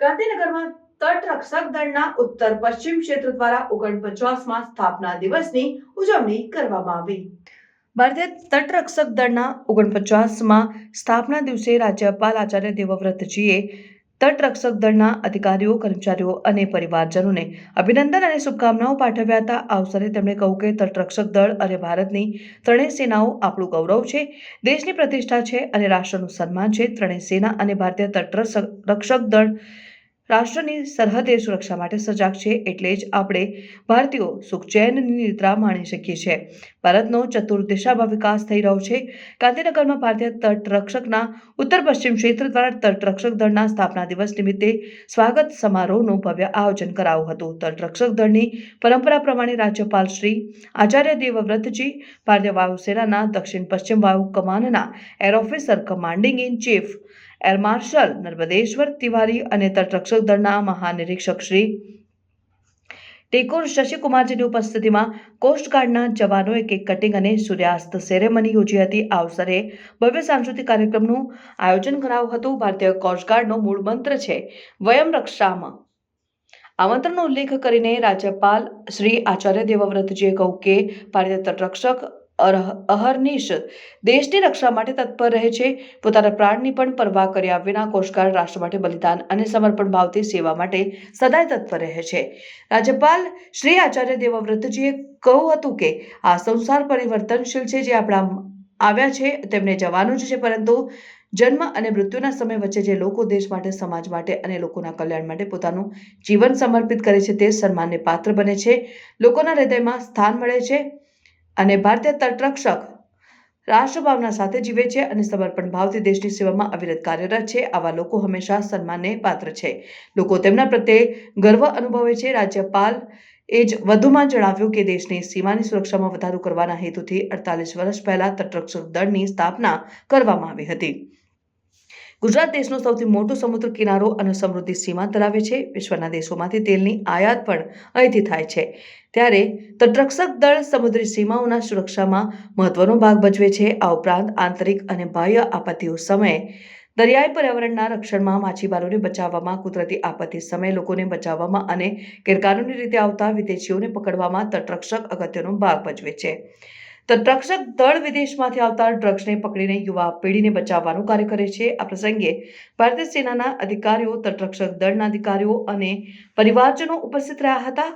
ગાંધીનગરમાં તટરક્ષક દળના ઉત્તર પશ્ચિમ ક્ષેત્ર દ્વારા ઓગણપચાસમાં સ્થાપના દિવસની ઉજવણી કરવામાં આવી. ભારતીય તટરક્ષક દળના ઓગણપચાસમાં સ્થાપના દિવસે રાજ્યપાલ આચાર્ય દેવવ્રતજીએ તટરક્ષક દળના અધિકારીઓ, કર્મચારીઓ અને પરિવારજનોને અભિનંદન અને શુભકામનાઓ પાઠવ્યા હતા. આ અવસરે તેમણે કહ્યું કે તટરક્ષક દળ અને ભારતની ત્રણેય સેનાઓ આપણું ગૌરવ છે, દેશની પ્રતિષ્ઠા છે અને રાષ્ટ્રનું સન્માન છે. ત્રણેય સેના અને ભારતીય તટરક્ષક દળ રાષ્ટ્રની સરહદે સુરક્ષા માટે સજાગ છે એટલે જ આપણે ભારતીયો સુખચેનની નિદ્રા માણી શકીએ છીએ. ભારતનો ચતુર્દિશામાં વિકાસ થઈ રહ્યો છે. ગાંધીનગરમાં ભારતીય તટરક્ષકના ઉત્તર પશ્ચિમ ક્ષેત્ર દ્વારા તટરક્ષક દળના સ્થાપના દિવસ નિમિત્તે સ્વાગત સમારોહનું ભવ્ય આયોજન કરાયું હતું. તટરક્ષક દળની પરંપરા પ્રમાણે રાજ્યપાલ શ્રી આચાર્ય દેવવ્રતજી, ભારતીય વાયુસેનાના દક્ષિણ પશ્ચિમ વાયુ કમાનના air officer commanding in chief air marshal Narmadeshwar Tiwari અને તટરક્ષક દળના મહાનિરીક્ષક શ્રી ટેકોર શશિકુમારજીની ઉપસ્થિતિમાં કોસ્ટગાર્ડના જવાનોએ કેક કટિંગ અને સૂર્યાસ્ત સેરેમની યોજી હતી. આ અવસરે ભવ્ય સાંસ્કૃતિક કાર્યક્રમનું આયોજન કરાયું હતું. ભારતીય કોસ્ટગાર્ડનો મૂળ મંત્ર છે વયમ રક્ષામાં. આમંત્રણનો ઉલ્લેખ કરીને રાજ્યપાલ શ્રી આચાર્ય દેવવ્રતજીએ કહ્યું કે, ભારતીય તટરક્ષક અહર્નિશ દેશની રક્ષા માટે તત્પર રહે છે. પોતાના પ્રાણની પણ પરવા કર્યા વિના કોષકાર રાષ્ટ્ર માટે બલિદાન અને સમર્પણ ભાવથી સેવા માટે સદાય તત્પર રહે છે. રાજ્યપાલ શ્રી આચાર્ય દેવવ્રતજીએ કહ્યું હતું કે, આ સંસાર પરિવર્તનશીલ છે જે આપણા આવ્યા છે, તેમને જવાનું જ છે, પરંતુ જન્મ અને મૃત્યુના સમય વચ્ચે જે લોકો દેશ માટે, સમાજ માટે અને લોકોના કલ્યાણ માટે પોતાનું જીવન સમર્પિત કરે છે, તે સન્માનને પાત્ર બને છે. લોકોના હૃદયમાં સ્થાન મળે છે. અને ભારતીય તટરક્ષક રાષ્ટ્રભાવના સાથે જીવે છે અને સમર્પણ ભાવથી દેશની સેવામાં અવિરત કાર્યરત છે. આવા લોકો હંમેશા સન્માનને પાત્ર છે. લોકો તેમના પ્રત્યે ગર્વ અનુભવે છે. રાજ્યપાલ એ જ વધુમાં જણાવ્યું કે દેશની સીમાની સુરક્ષામાં વધારો કરવાના હેતુથી અડતાલીસ વર્ષ પહેલા તટરક્ષક દળની સ્થાપના કરવામાં આવી હતી. ગુજરાત દેશનો સૌથી મોટો સમુદ્ર કિનારો અને સમૃદ્ધિ સીમા ધરાવે છે. વિશ્વના દેશોમાંથી તેલની આયાત પણ અહીંથી થાય છે. ત્યારે તટરક્ષક દળ સમુદ્રી સીમાઓના સુરક્ષામાં મહત્વનો ભાગ ભજવે છે. આ ઉપરાંત આંતરિક અને બાહ્ય આપત્તિઓ સમયે દરિયાઈ પર્યાવરણના રક્ષણમાં માછીમારોને બચાવવામાં, કુદરતી આપત્તિ સમયે લોકોને બચાવવામાં અને ગેરકાનૂની રીતે આવતા વિદેશીઓને પકડવામાં તટરક્ષક અગત્યનો ભાગ ભજવે છે. તટરક્ષક દળ વિદેશમાંથી આવતા ડ્રગ્સને પકડીને યુવા પેઢીને બચાવવાનું કાર્ય કરે છે. આ પ્રસંગે ભારતીય સેનાના અધિકારીઓ તટરક્ષક દળના અધિકારીઓ અને પરિવારજનો ઉપસ્થિત રહ્યા હતા.